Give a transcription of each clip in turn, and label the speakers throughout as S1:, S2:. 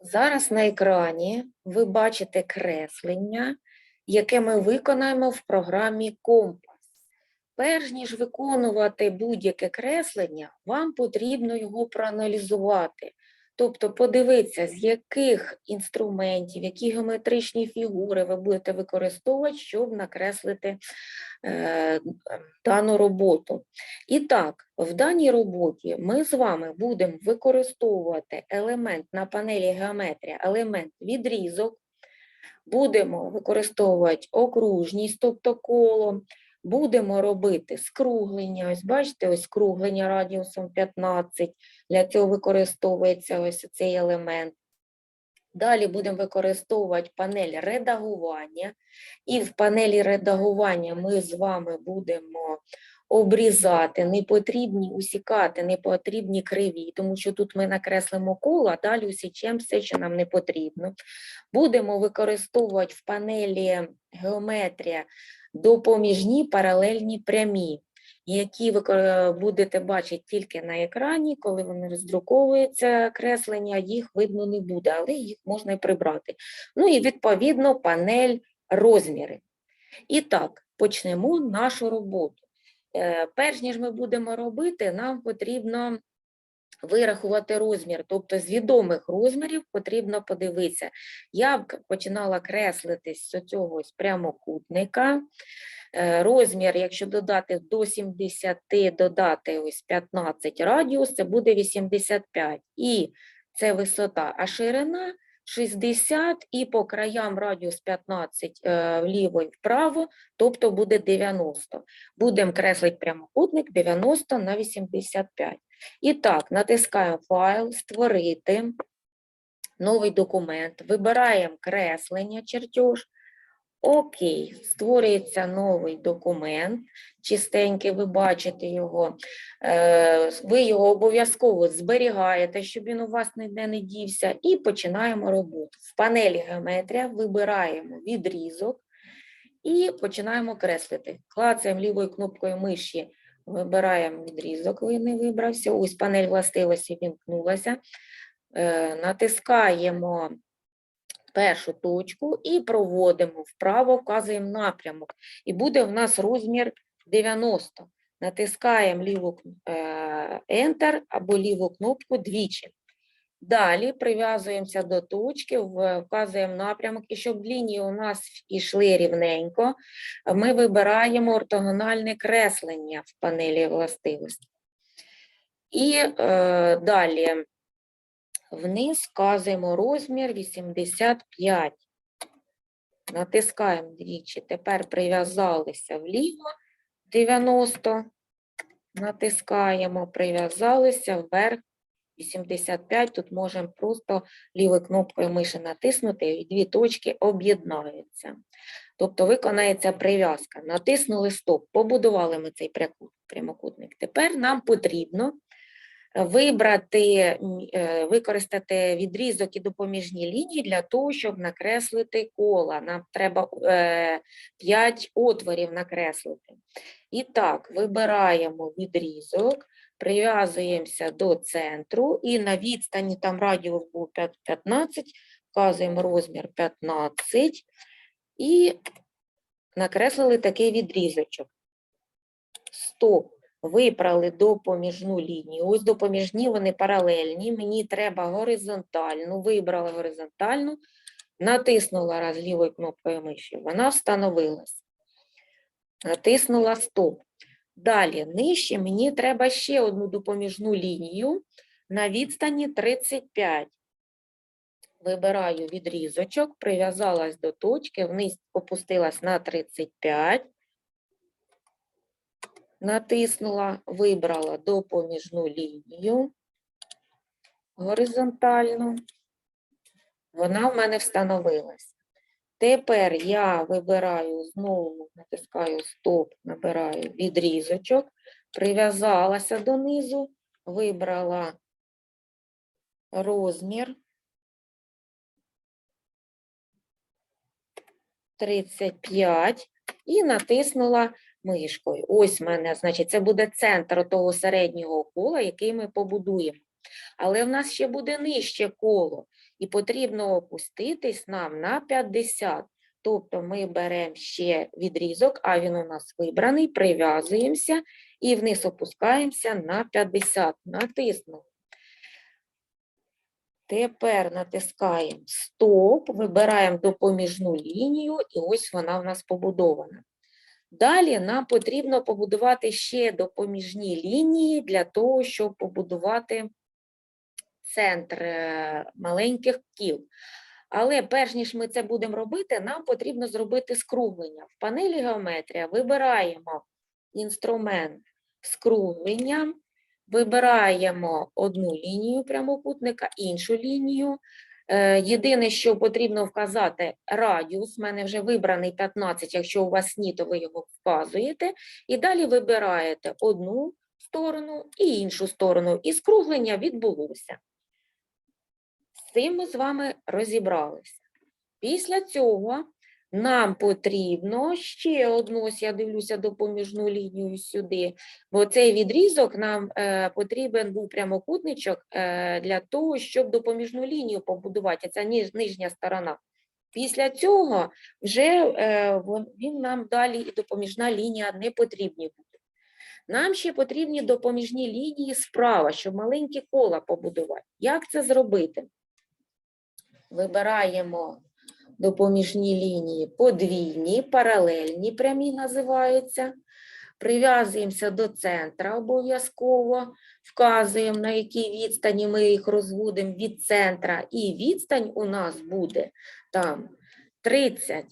S1: Зараз на екрані ви бачите креслення, яке ми виконаємо в програмі Компас. Перш ніж виконувати будь-яке креслення, вам потрібно його проаналізувати. Тобто подивитися, з яких інструментів, які геометричні фігури ви будете використовувати, щоб накреслити е, дану роботу. І так, в даній роботі ми з вами будемо використовувати елемент на панелі геометрія, елемент відрізок, будемо використовувати окружність, тобто коло, будемо робити скруглення. Ось бачите, ось скруглення радіусом 15, для цього використовується ось цей елемент. Далі будемо використовувати панель редагування. І в панелі редагування ми з вами будемо обрізати непотрібні, усікати непотрібні криві, тому що тут ми накреслимо коло, а далі усічемо все, що нам не потрібно. Будемо використовувати в панелі геометрія допоміжні паралельні прямі, які ви е, будете бачити тільки на екрані, коли вони роздруковуються креслення, їх видно не буде, але їх можна і прибрати. Ну і відповідно панель розміри. І так, почнемо нашу роботу. Е, Перш ніж ми будемо робити, нам потрібно вирахувати розмір, тобто з відомих розмірів потрібно подивитися. Я починала креслити з цього прямокутника. Е, Розмір, якщо додати до 70, додати ось 15 радіус, це буде 85. І це висота, а ширина 60 і по краям радіус 15 е, вліво і вправо, тобто буде 90. Будемо креслити прямокутник 90 на 85. І так, натискаємо файл, створити новий документ, вибираємо креслення, чертеж. Окей, створюється новий документ, чистенький, ви бачите його. Е, Ви його обов'язково зберігаєте, щоб він у вас ніде не дівся, і починаємо роботу. В панелі геометрія вибираємо відрізок і починаємо креслити. Клацаємо лівою кнопкою миші Вибираємо відрізок, ви не вибрався. Ось панель властивості вімкнулася. Е, натискаємо першу точку і проводимо вправо, вказуємо напрямок. І буде в нас розмір 90. Натискаємо ліву е, Enter або ліву кнопку двічі. Далі прив'язуємося до точки, вказуємо напрямок, і щоб лінії у нас йшли рівненько, ми вибираємо ортогональне креслення в панелі властивості. І е, далі вниз вказуємо розмір 85. Натискаємо двічі. Тепер прив'язалися вліво 90. Натискаємо, прив'язалися вверх 85. Тут можемо просто лівою кнопкою миші натиснути, і дві точки об'єднаються. Тобто виконається прив'язка. Натиснули стоп, побудували ми цей прямокутник. Тепер нам потрібно вибрати, е, використати відрізок і допоміжні лінії для того, щоб накреслити кола. Нам треба 5 отворів накреслити. І так, вибираємо відрізок, прив'язуємося до центру і на відстані там радіус був 15, вказуємо розмір 15 і накреслили такий відрізочок. Стоп. Вибрали допоміжну лінію. Ось допоміжні, вони паралельні. Мені треба горизонтальну. Вибрала горизонтальну, натиснула раз лівою кнопкою миші. Вона встановилась. Натиснула стоп. Далі, нижче мені треба ще одну допоміжну лінію на відстані 35. Вибираю відрізочок, прив'язалась до точки, вниз опустилась на 35. Натиснула, вибрала допоміжну лінію горизонтальну. Вона в мене встановилась. Тепер я вибираю знову, натискаю стоп, набираю відрізочок, прив'язалася донизу, вибрала розмір 35 і натиснула мишкою. Ось в мене, значить, це буде центр того середнього кола, який ми побудуємо. Але в нас ще буде нижче коло, і потрібно опуститись нам на 50. Тобто ми беремо ще відрізок, а він у нас вибраний, прив'язуємося і вниз опускаємося на 50. Натиснули. Тепер натискаємо стоп, вибираємо допоміжну лінію, і ось вона в нас побудована. Далі нам потрібно побудувати ще допоміжні лінії для того, щоб побудувати центр е, маленьких кіл. Але перш ніж ми це будемо робити, нам потрібно зробити скруглення. В панелі геометрія вибираємо інструмент скруглення, вибираємо одну лінію прямокутника, іншу лінію. Е, Єдине, що потрібно вказати радіус, в мене вже вибраний 15, якщо у вас ні, то ви його вказуєте. І далі вибираєте одну сторону і іншу сторону, і скруглення відбулося. З цим ми з вами розібралися. Після цього нам потрібно ще одну, ось я дивлюся допоміжну лінію сюди, бо цей відрізок нам е, потрібен був прямокутничок е, для того, щоб допоміжну лінію побудувати. Це ніж, нижня сторона. Після цього вже е, він нам далі і допоміжна лінія не потрібні буде. Нам ще потрібні допоміжні лінії справа, щоб маленькі кола побудувати. Як це зробити? Вибираємо допоміжні лінії подвійні, паралельні прямі називаються. Прив'язуємося до центра обов'язково, вказуємо, на якій відстані ми їх розводимо від центра, і відстань у нас буде там 30.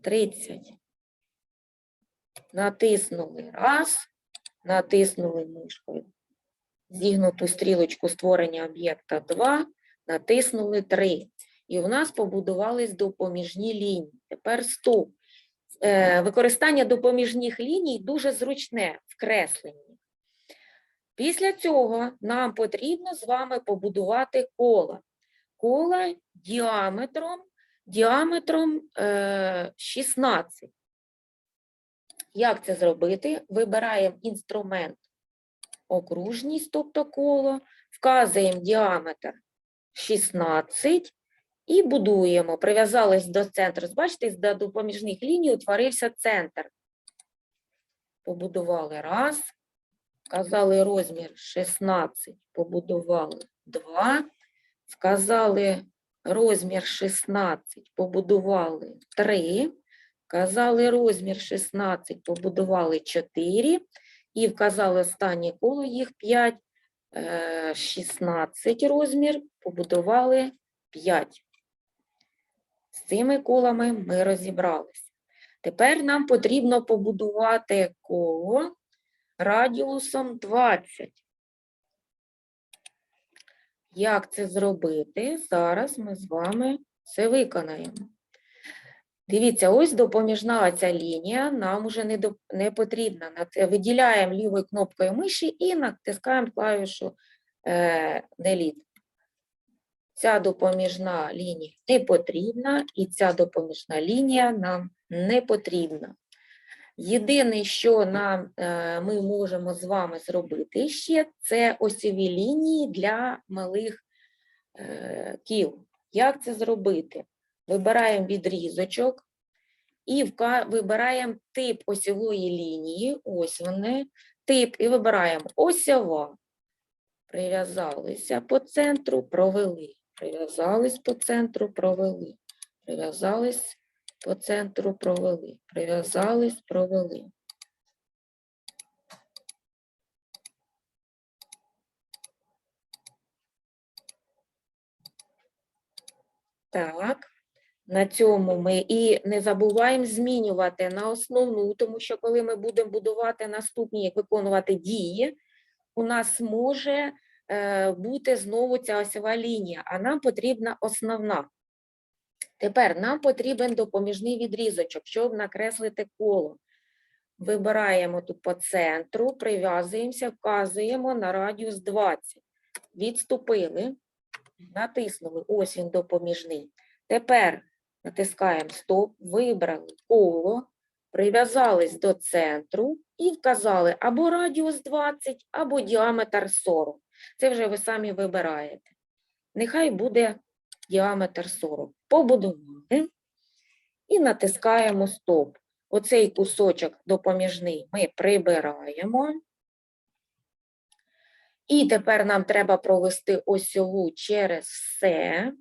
S1: 30. Натиснули раз, натиснули мишкою. Зігнуту стрілочку створення об'єкта 2, натиснули 3. І у нас побудувались допоміжні лінії. Тепер стоп. Е, Використання допоміжних ліній дуже зручне в кресленні. Після цього нам потрібно з вами побудувати коло. Коло діаметром, діаметром е, 16. Як це зробити? Вибираємо інструмент окружність, тобто коло, вказуємо діаметр 16 і будуємо. Прив'язались до центру. Бачите, з допоміжних ліній утворився центр. Побудували раз, вказали розмір 16, побудували 2, вказали розмір 16, побудували 3, вказали розмір 16, побудували 4 і вказали останнє коло їх 5, е, 16 розмір, побудували 5. Цими колами ми розібралися. Тепер нам потрібно побудувати коло радіусом 20. Як це зробити? Зараз ми з вами це виконаємо. Дивіться, ось допоміжна ця лінія нам уже не, доп- не потрібна. Виділяємо лівою кнопкою миші і натискаємо клавішу е, Delete. Ця допоміжна лінія не потрібна, і ця допоміжна лінія нам не потрібна. Єдине, що нам, е, ми можемо з вами зробити ще, це осьові лінії для малих е, кіл. Як це зробити? Вибираємо відрізочок і вибираємо тип осьової лінії. Ось вони, тип, і вибираємо осьова. Прив'язалися по центру, провели. Прив'язались по центру, провели. Прив'язались по центру, провели. Прив'язались, провели. Так, на цьому ми і не забуваємо змінювати на основну, тому що коли ми будемо будувати наступні, як виконувати дії, у нас може бути знову ця осьова лінія, а нам потрібна основна. Тепер нам потрібен допоміжний відрізочок, щоб накреслити коло. Вибираємо тут по центру, прив'язуємося, вказуємо на радіус 20. Відступили, натиснули, ось він допоміжний. Тепер натискаємо стоп, вибрали коло, прив'язались до центру і вказали або радіус 20, або діаметр 40. Це вже ви самі вибираєте. Нехай буде діаметр 40. Побудували і натискаємо стоп. Оцей кусочок допоміжний ми прибираємо. І тепер нам треба провести осьову через все.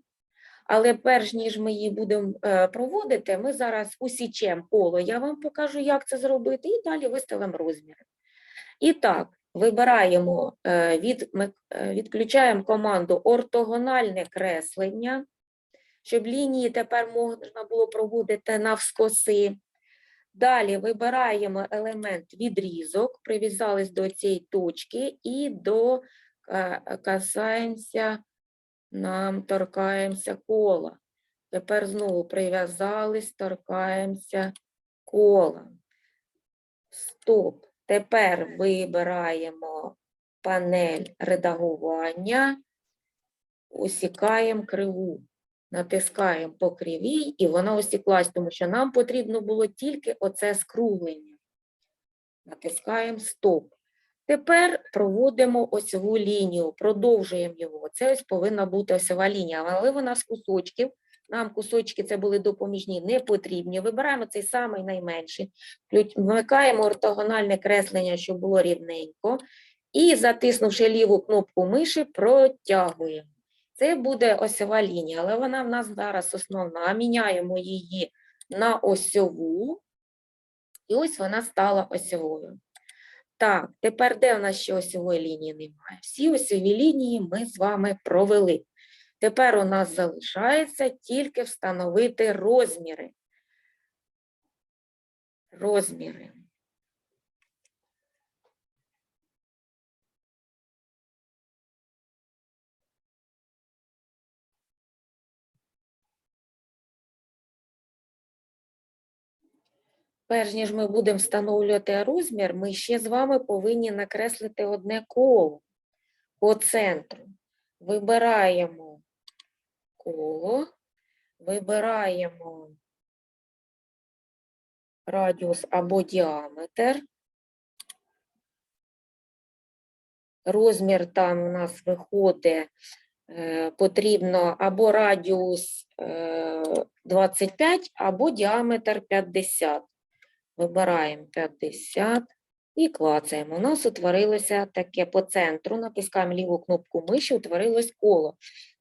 S1: Але перш ніж ми її будемо е, проводити, ми зараз усічемо коло. Я вам покажу, як це зробити, і далі виставимо розміри. І так, вибираємо, е, від, ми, е, відключаємо команду ортогональне креслення, щоб лінії тепер можна було проводити навскоси. Далі вибираємо елемент відрізок, прив'язались до цієї точки і до е, касаємося, нам торкаємося кола. Тепер знову прив'язались, торкаємося кола. Стоп. Тепер вибираємо панель редагування, усікаємо криву. Натискаємо по кривій, і вона осіклась, тому що нам потрібно було тільки оце скруглення. Натискаємо стоп. Тепер проводимо осьову лінію, продовжуємо його. Це ось повинна бути осьова лінія, але вона з кусочків. Нам кусочки це були допоміжні, не потрібні. Вибираємо цей самий найменший, вмикаємо ортогональне креслення, щоб було рівненько, і затиснувши ліву кнопку миші, протягуємо. Це буде осьова лінія, але вона в нас зараз основна. Міняємо її на осьову, і ось вона стала осьовою. Так, тепер де в нас ще осьової лінії немає? Всі осьові лінії ми з вами провели. Тепер у нас залишається тільки встановити розміри. Розміри. Перш ніж ми будемо встановлювати розмір, ми ще з вами повинні накреслити одне коло по центру. Вибираємо коло, вибираємо радіус або діаметр. Розмір там у нас виходить, е, потрібно або радіус е, 25, або діаметр 50. Вибираємо 50 і клацаємо. У нас утворилося таке по центру, натискаємо ліву кнопку миші, утворилось коло.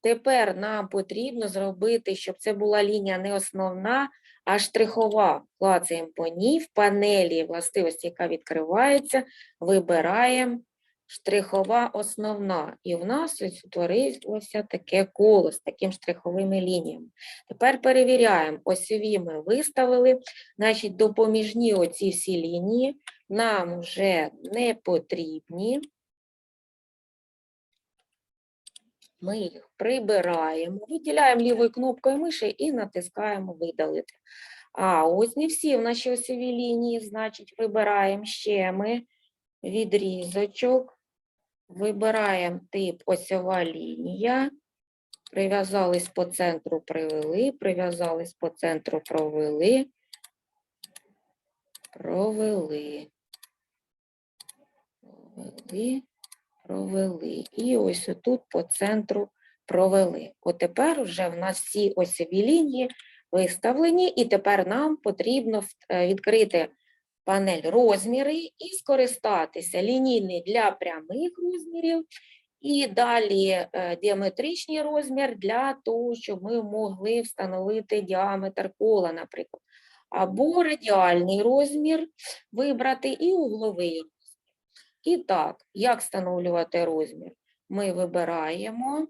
S1: Тепер нам потрібно зробити, щоб це була лінія не основна, а штрихова. Клацаємо по ній в панелі властивості, яка відкривається, вибираємо штрихова основна. І в нас ось утворилося таке коло з таким штриховими лініями. Тепер перевіряємо, осьові ми виставили, значить допоміжні оці всі лінії нам вже не потрібні. Ми їх прибираємо, виділяємо лівою кнопкою миші і натискаємо видалити. А ось не всі в наші осьові лінії, значить, вибираємо ще ми. Відрізочок, вибираємо тип осьова лінія, прив'язались по центру, привели, прив'язались по центру, провели, провели, провели, провели. І ось отут по центру провели. От тепер вже в нас всі осьові лінії виставлені, і тепер нам потрібно е, відкрити панель розміри і скористатися лінійний для прямих розмірів, і далі е, діаметричний розмір для того, щоб ми могли встановити діаметр кола, наприклад. Або радіальний розмір вибрати і угловий розмір. І так, як встановлювати розмір? Ми вибираємо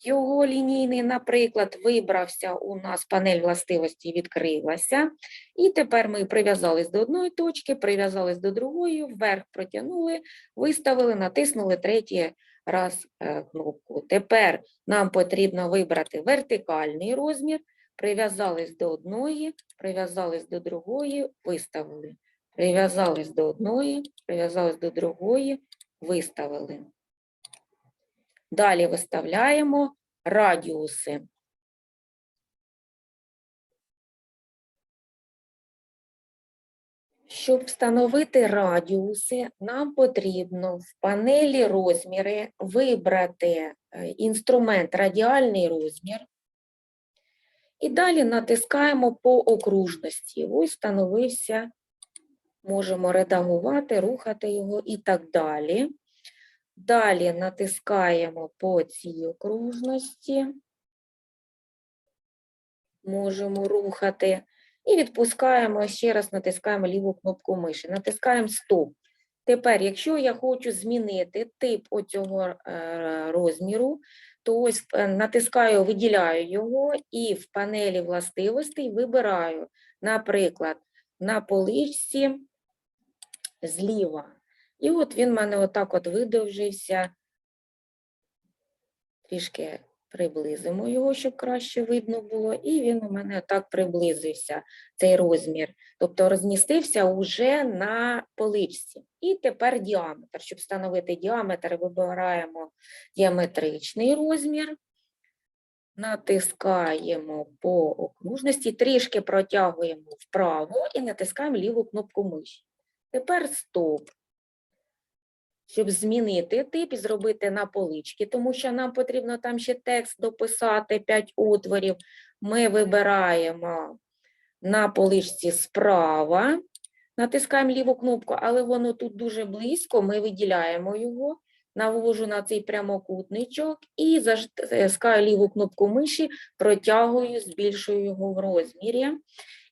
S1: його лінійний, наприклад, вибрався у нас панель властивості, відкрилася. І тепер ми прив'язались до одної точки, прив'язались до другої, вверх протягнули, виставили, натиснули третій раз е, кнопку. Тепер нам потрібно вибрати вертикальний розмір, прив'язались до одної, прив'язались до другої, виставили. Прив'язались до одної, прив'язались до другої, виставили. Далі виставляємо радіуси. Щоб встановити радіуси, нам потрібно в панелі розміри вибрати е, інструмент радіальний розмір. І далі натискаємо по окружності. Ось встановився, можемо редагувати, рухати його і так далі. Далі натискаємо по цій окружності. Можемо рухати. І відпускаємо, ще раз натискаємо ліву кнопку миші. Натискаємо стоп. Тепер, якщо я хочу змінити тип оцього е, розміру, то ось е, натискаю, виділяю його і в панелі властивостей вибираю, наприклад, на поличці зліва. І от він в мене отак от видовжився. Трішки приблизимо його, щоб краще видно було. І він у мене так приблизився, цей розмір. Тобто розмістився уже на поличці. І тепер діаметр. Щоб встановити діаметр, вибираємо діаметричний розмір. Натискаємо по окружності, трішки протягуємо вправо і натискаємо ліву кнопку миші. Тепер стоп. Щоб змінити тип і зробити на полички, тому що нам потрібно там ще текст дописати 5 отворів. Ми вибираємо на поличці справа, натискаємо ліву кнопку, але воно тут дуже близько, ми виділяємо його, навожу на цей прямокутничок і затискаю ліву кнопку миші, протягую, збільшую його в розмірі.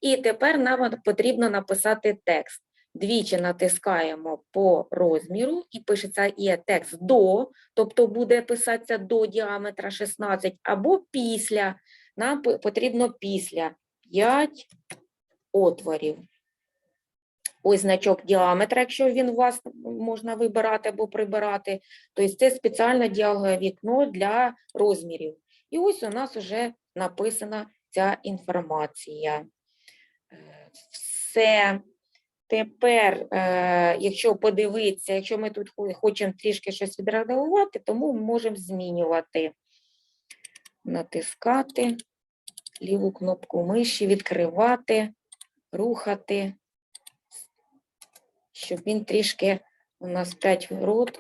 S1: І тепер нам потрібно написати текст. Двічі натискаємо по розміру і пишеться є текст до, тобто буде писатися до діаметра 16, або після. Нам потрібно після 5 отворів. Ось значок діаметра, якщо він у вас можна вибирати або прибирати, тобто це спеціальне діалогове вікно для розмірів. І ось у нас вже написана ця інформація. Е, Все. Тепер, е, якщо подивитися, якщо ми тут хочемо трішки щось відредагувати, тому можемо змінювати, натискати ліву кнопку миші, відкривати, рухати, щоб він трішки у нас 5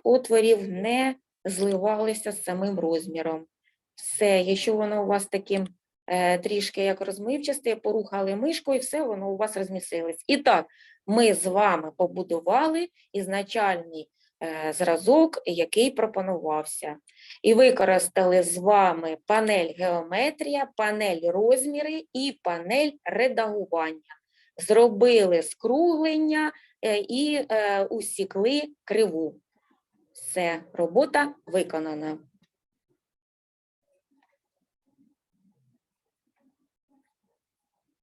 S1: отворів не зливалися з самим розміром. Все, якщо воно у вас таким трішки як розмивчасте, порухали мишкою, все воно у вас розмістилось. І так, ми з вами побудували ізначальний е, зразок, який пропонувався. І використали з вами панель геометрія, панель розміри і панель редагування. Зробили скруглення е, і е, усікли криву. Все, робота виконана.